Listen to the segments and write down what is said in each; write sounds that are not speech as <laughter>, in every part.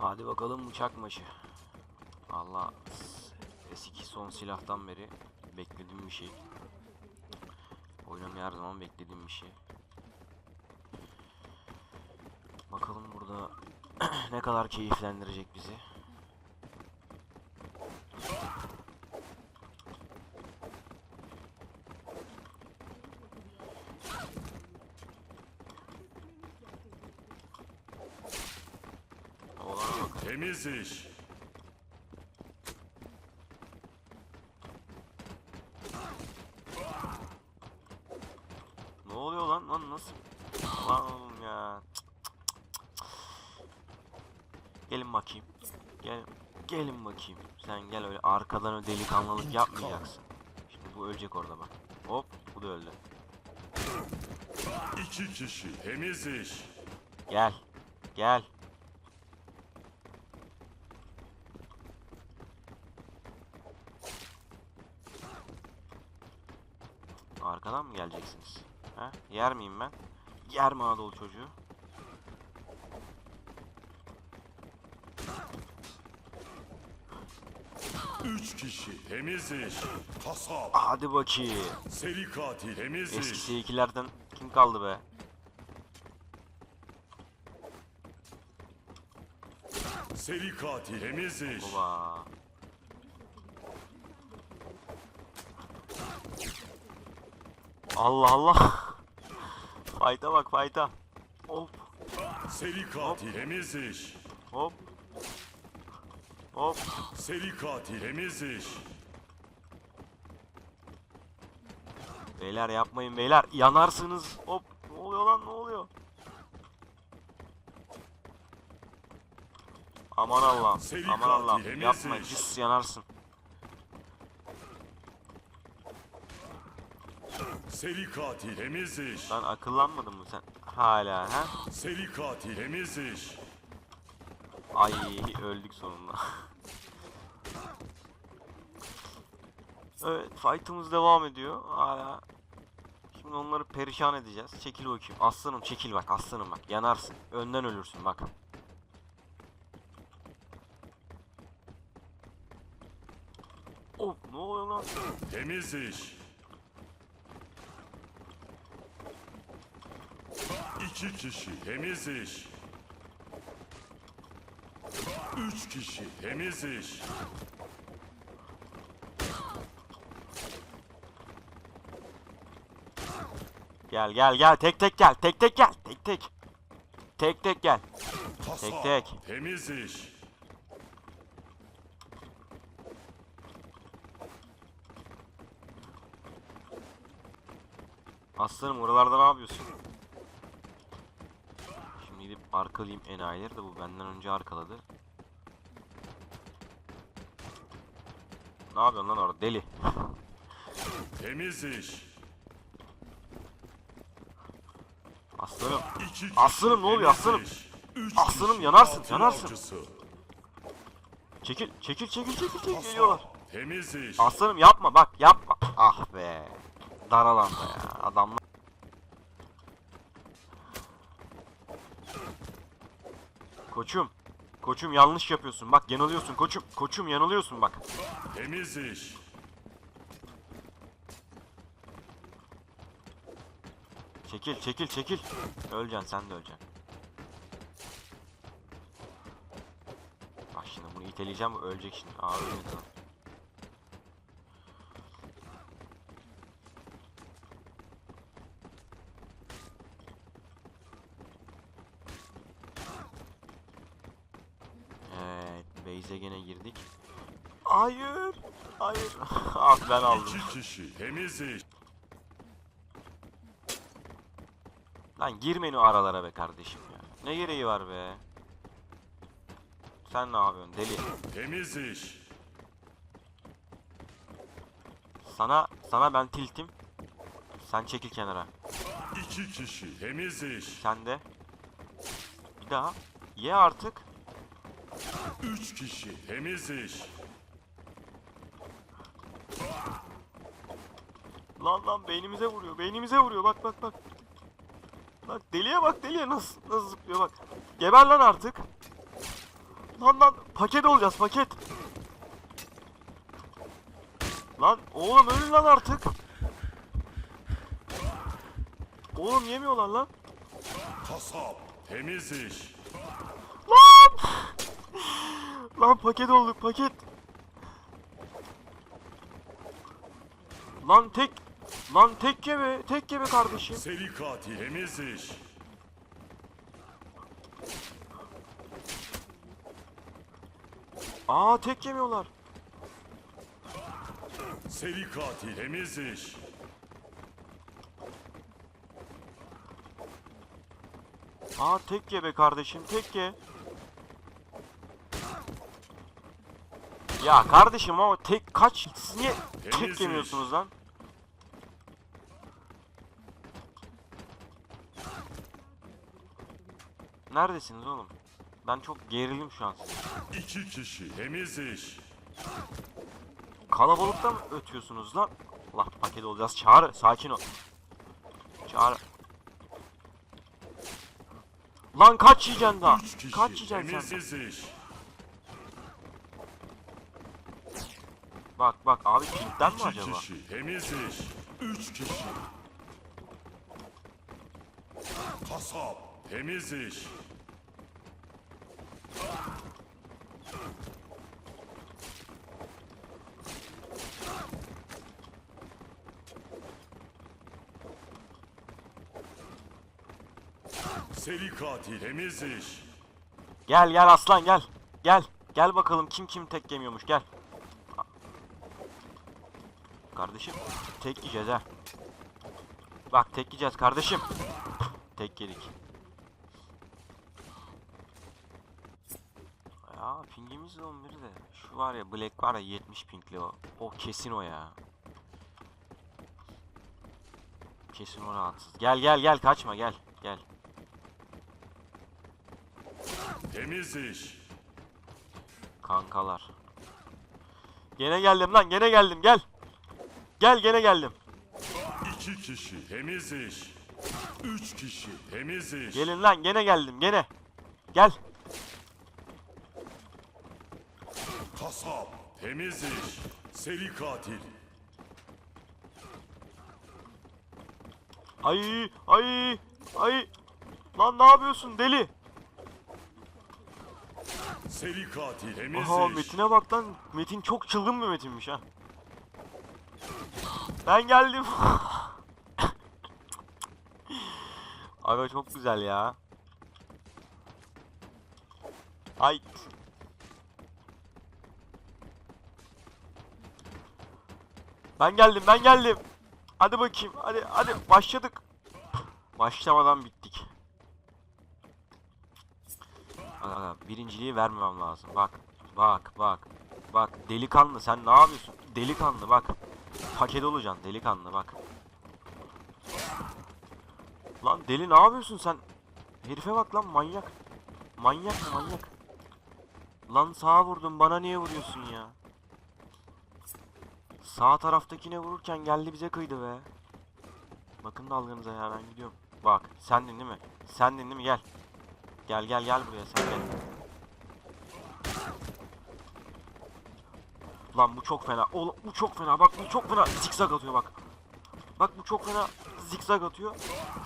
Hadi bakalım bıçak maçı. Valla eski son silahtan beri beklediğim bir şey. Oynamayı her zaman beklediğim bir şey. Bakalım burada <clears throat> ne kadar keyiflendirecek bizi. Olana bak. Temiz iş. Ne oluyor lan lan nasıl? Lan oğlum ya. Cık, cık, cık, cık. Gelin bakayım. Gel gelin bakayım. Sen gel öyle arkadan öyle delikanlılık yapmayacaksın. Şimdi bu ölecek orada bak. Hop bu da öldü. İki kişi. Temiz iş. Gel. Gel. Arkadan mı geleceksiniz? Ha? Yer miyim ben? Yer mi Anadolu çocuğu? Üç kişi. Temiz iş. Kasap. Hadi bakayım. Seri katil. Temiz Eski iş. S2'lerden kim kaldı be? Seri katil. Temiz iş. Baba. Allah Allah. Fayda bak fayda. Hop Seri katil. Temiz iş. hop. Hop. Seri katil. Temiz iş. Beyler yapmayın beyler. Yanarsınız. Hop. Ne oluyor lan ne oluyor? Aman Allah'ım. Aman Allah'ım. Yapma. Cüs yanarsın. Seri katil. Temiz iş. Lan akıllanmadın mı sen? Hala ha? Seri katil. Temiz iş. Ay öldük sonunda. evet fight'ımız devam ediyor. Hala. Şimdi onları perişan edeceğiz. Çekil bakayım. Aslanım çekil bak aslanım bak. Yanarsın. Önden ölürsün bak. Oh ne oluyor lan? Temiz iş. İki kişi. Temiz iş. Üç kişi. Temiz iş. Gel gel gel tek tek gel. Tek tek gel. Tek tek. Tek tek gel. Kasap. tek. Temiz iş. Aslanım oralarda ne yapıyorsun? Arkalayayım enayileri de bu benden önce arkaladı. Ne yapıyorsun lan orada deli? <laughs> Temiz iş. Aslanım. İki. Aslanım, ne oluyor aslanım? Üç Aslanım, yanarsın, yanarsın. avcısı. Çekil çekil çekil çekil çekil geliyorlar. Temiz iş. Aslanım yapma bak yapma. Ah be. Dar alanda ya adamlar. Koçum. Koçum yanlış yapıyorsun. Bak yanılıyorsun koçum. Koçum yanılıyorsun bak. Temiz iş. Çekil çekil çekil. Öleceksin sen de öleceksin. Bak şimdi bunu iteleyeceğim ölecek şimdi. Aa ölmedi lan. Evet, base'e gene girdik. Hayır, hayır. <laughs> ah ben aldım. İki kişi. Temiz iş. Lan girmeyin o aralara be kardeşim ya. Ne gereği var be? Sen ne yapıyorsun deli? Temiz iş. Sana sana ben tiltim. Sen çekil kenara. İki kişi. Temiz iş. Sen de. Bir daha. Ye artık. Üç kişi. Temiz iş. Lan lan beynimize vuruyor. Beynimize vuruyor. Bak bak bak. Bak deliye bak deliye nasıl nasıl zıplıyor bak. Geber lan artık. Lan lan paket olacağız paket. Lan oğlum ölün lan artık. Oğlum yemiyorlar lan. Kasap. Temiz iş. Lan! Lan paket olduk paket. Lan tek Lan tek yeme, tek yeme kardeşim. Seri katil. Temiz iş. Aa tek yemiyorlar. Seri katil. Temiz iş. Aa tek ye be kardeşim, tek ye. Ya kardeşim ama tek kaç siz niye tek yemiyorsunuz lan? Neredesiniz oğlum? Ben çok gerildim şu an. İki kişi. Temiz iş. Kalabalıkta mı ötüyorsunuz lan? Allah paket olacağız. Çağrı sakin ol. Çağrı. Lan kaç yiyeceksin daha? Kaç yiyeceksin sen? Bak bak abi pinkten mi acaba? kişi. Temiz iş. Üç kişi. Kasap. Temiz iş. Seri katil. Temiz iş. Gel gel aslan gel. Gel. Gel bakalım kim kim tek yemiyormuş gel. Kardeşim tek yiyeceğiz ha. Bak tek yiyeceğiz kardeşim. tek yedik. Ya pingimiz de 11 de. Şu var ya Black var ya 70 pingli o. O kesin o ya. Kesin o rahatsız. Gel gel gel kaçma gel. Gel. Temiz iş. Kankalar. Gene geldim lan gene geldim gel. Gel gene geldim. İki kişi. Temiz iş. Üç kişi. Temiz iş. Gelin lan gene geldim gene. Gel. Kasap. Temiz iş. Seri katil. Ay ay ay. Lan ne yapıyorsun deli? Seri katil. Temiz Aha iş. Metin'e bak lan. Metin çok çılgın bir Metin'miş ha. Ben geldim. <laughs> Aga çok güzel ya. Ay. Ben geldim, ben geldim. Hadi bakayım. Hadi hadi başladık. Başlamadan bittik. Aga, birinciliği vermemem lazım. Bak, bak, bak. Bak delikanlı sen ne yapıyorsun? Delikanlı bak. Paket olacaksın delikanlı bak. Lan deli ne yapıyorsun sen? Herife bak lan manyak. Manyak manyak. Lan sağa vurdun bana niye vuruyorsun ya? Sağ taraftakine vururken geldi bize kıydı be. Bakın dalganıza ya ben gidiyorum. Bak sendin değil mi? Sendin değil mi gel. Gel gel gel buraya sen gel. Lan bu çok fena. Oğlum bu çok fena. Bak bu çok fena. Zikzak atıyor bak. Bak bu çok fena. Zikzak atıyor.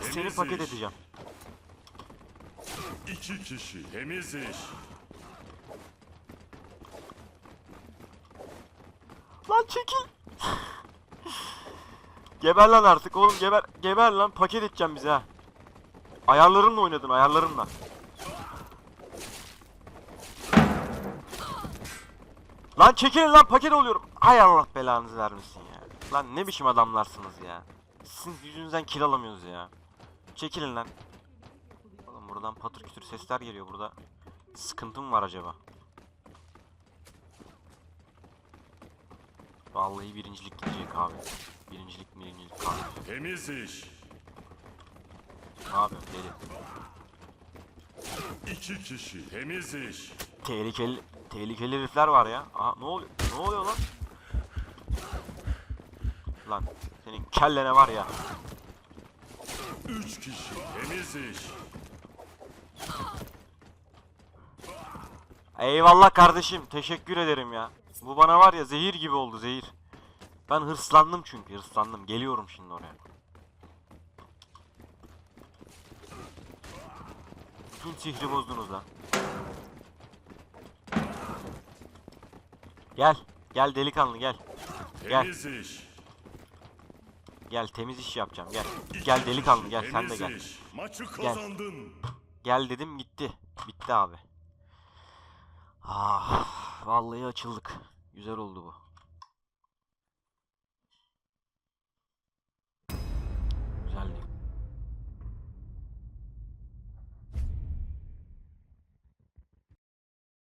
Seni paket edeceğim. İki kişi. Temiz iş. Lan çekil. geber lan artık oğlum geber. Geber lan paket edeceğim bize ha. Ayarlarınla oynadın ayarlarınla. Lan çekilin lan paket oluyorum. Hay Allah belanızı vermesin ya. Lan ne biçim adamlarsınız ya. Sizin yüzünüzden kill alamıyoruz ya. Çekilin lan. Oğlum buradan patır kütür sesler geliyor burada. Sıkıntı mı var acaba? Vallahi birincilik gidecek abi. Birincilik birincilik abi. Temiz iş. Yapıyorsun deli? İki kişi. Temiz iş. Tehlikeli, tehlikeli herifler var ya. Aha ne oluyor? Ne oluyor lan? Lan senin kellene var ya. Üç kişi. Temiz iş. Eyvallah kardeşim. Teşekkür ederim ya. Bu bana var ya zehir gibi oldu zehir. Ben hırslandım çünkü hırslandım. Geliyorum şimdi oraya. Bütün sihri bozdunuz lan. Gel. Gel delikanlı gel. Gel. Temiz iş. Gel temiz iş yapacağım gel. Gel delikanlı gel sen de temiz gel. iş. Maçı kazandın. Gel dedim gitti. Bitti abi. Ah vallahi açıldık. Güzel oldu bu.